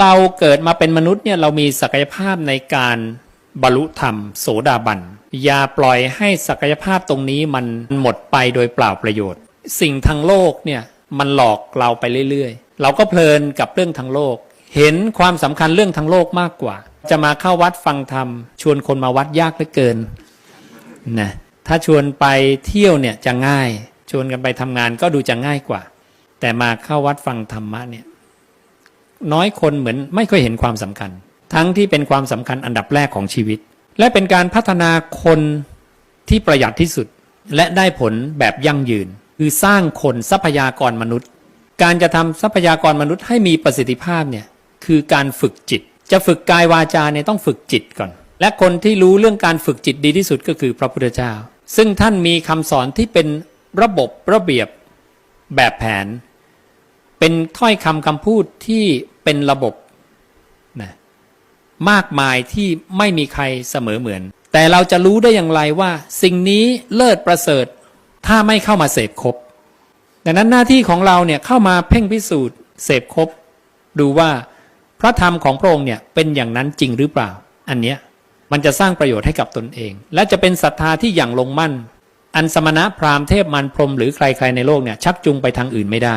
เราเกิดมาเป็นมนุษย์เนี่ยเรามีศักยภาพในการบรรลุธรรม โสดาบัน อย่าปล่อยให้ศักยภาพตรงนี้มันหมดไปโดยเปล่าประโยชน์ สิ่งทางโลกเนี่ยมันหลอกเราไปเรื่อยๆ เราก็เพลินกับเรื่องทางโลก เห็นความสำคัญเรื่องทางโลกมากกว่า จะมาเข้าวัดฟังธรรม ชวนคนมาวัดยากเหลือเกินนะถ้าชวนไปเที่ยวเนี่ยจะง่าย ชวนกันไปทำงานก็ดูจะง่ายกว่า แต่มาเข้าวัดฟังธรรมะเนี่ย น้อยคนเหมือนไม่ค่อยเห็นความสำคัญ ทั้งที่เป็นความสำคัญอันดับแรกของชีวิต และเป็นการพัฒนาคนที่ประหยัดที่สุด และได้ผลแบบยั่งยืน คือสร้างคนทรัพยากรมนุษย์ การจะทำทรัพยากรมนุษย์ให้มีประสิทธิภาพเนี่ยคือการฝึกจิต จะฝึกกายวาจาเนี่ยต้องฝึกจิตก่อน และคนที่รู้เรื่องการฝึกจิตดีที่สุดก็คือพระพุทธเจ้า ซึ่งท่านมีคำสอนที่เป็นระบบระเบียบแบบแผน เป็นถ้อยคำคำพูดที่ เป็นระบบนะมากมายที่ไม่มีใครเสมอเหมือน แต่เราจะรู้ได้อย่างไรว่า สิ่งนี้เลิศประเสริฐ ถ้าไม่เข้ามาเสพครบดังนั้นหน้าที่ของเราเนี่ยเข้ามาเพ่งพิสูจน์เสพครบดูว่าพระธรรมของพระองค์เนี่ยเป็นอย่างนั้นจริงหรือเปล่า อันเนี้ยมันจะสร้างประโยชน์ให้กับตนเอง และจะเป็นศรัทธาที่อย่างลงมั่น อันสมณะพราหมณ์เทพมันพรมหรือใครๆในโลกเนี่ยชักจูงไปทางอื่นไม่ได้